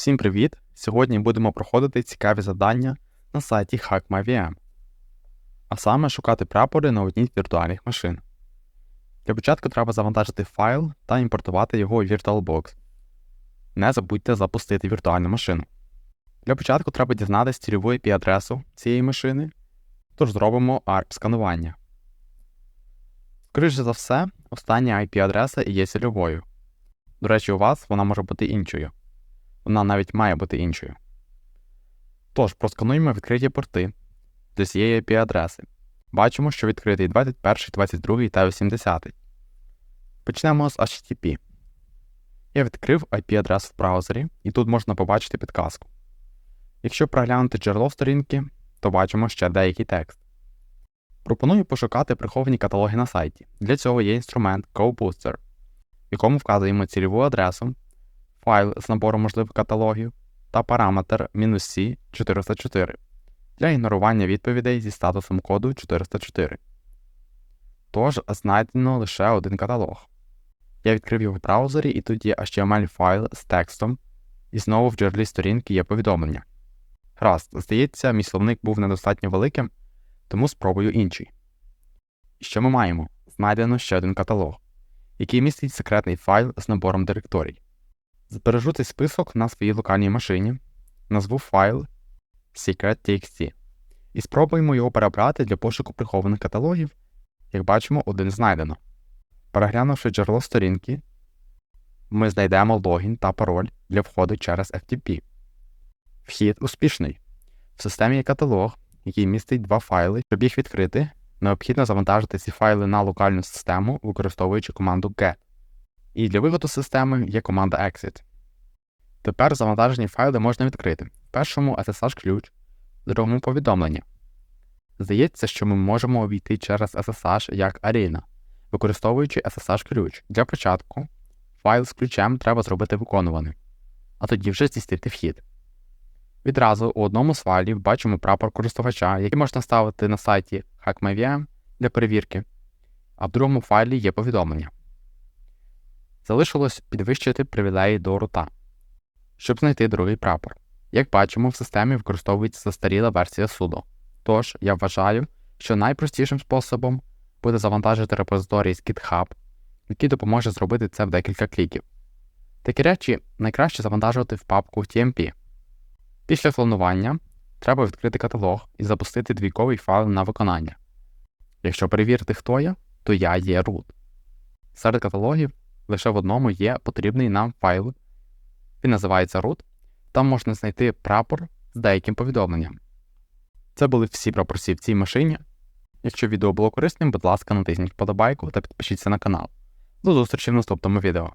Всім привіт! Сьогодні будемо проходити цікаві завдання на сайті HackMyVM, а саме шукати прапори на одній з віртуальних машин. Для початку треба завантажити файл та імпортувати його у VirtualBox. Не забудьте запустити віртуальну машину. Для початку треба дізнатися цільову IP-адресу цієї машини, тож зробимо ARP-сканування. Скоріше за все, остання IP-адреса є цільовою. До речі, у вас вона може бути іншою. Вона навіть має бути іншою. Тож, проскануємо відкриті порти для цієї IP-адреси. Бачимо, що відкритий 21, 22 та 80. Почнемо з HTTP. Я відкрив IP-адресу в браузері, і тут можна побачити підказку. Якщо проглянути джерело сторінки, то бачимо ще деякий текст. Пропоную пошукати приховані каталоги на сайті. Для цього є інструмент GoBooster, в якому вказуємо цільову адресу, файл з набором можливих каталогів та параметр "-c 404 для ігнорування відповідей зі статусом коду 404. Тож знайдено лише один каталог. Я відкрив його в браузері, і тут є HTML файл з текстом, і знову в джерелі сторінки є повідомлення. Гаразд, здається, мій словник був недостатньо великим, тому спробую інший. І що ми маємо? Знайдено ще один каталог, який містить секретний файл з набором директорій. Збережу цей список на своїй локальній машині, назву файл secret.txt і спробуємо його перебрати для пошуку прихованих каталогів. Як бачимо, один знайдено. Переглянувши джерело сторінки, ми знайдемо логін та пароль для входу через FTP. Вхід успішний. В системі є каталог, який містить два файли. Щоб їх відкрити, необхідно завантажити ці файли на локальну систему, використовуючи команду get. І для виводу системи є команда exit. Тепер завантажені файли можна відкрити. Першому SSH ключ, другому повідомлення. Здається, що ми можемо увійти через SSH як Arena, використовуючи SSH ключ. Для початку файл з ключем треба зробити виконуваним, а тоді вже здійснити вхід. Відразу у одному з файлів бачимо прапор користувача, який можна ставити на сайті HackMyVM для перевірки, а в другому файлі є повідомлення. Залишилось підвищити привілеї до рута, щоб знайти другий прапор. Як бачимо, в системі використовується застаріла версія sudo. Тож я вважаю, що найпростішим способом буде завантажити репозиторій з GitHub, який допоможе зробити це в декілька кліків. Такі речі найкраще завантажувати в папку TMP. Після клонування треба відкрити каталог і запустити двійковий файл на виконання. Якщо перевірити, хто я, то я є root. Серед каталогів лише в одному є потрібний нам файл. Він називається root. Там можна знайти прапор з деяким повідомленням. Це були всі прапорці в цій машині. Якщо відео було корисним, будь ласка, натисніть вподобайку та підпишіться на канал. До зустрічі в наступному відео.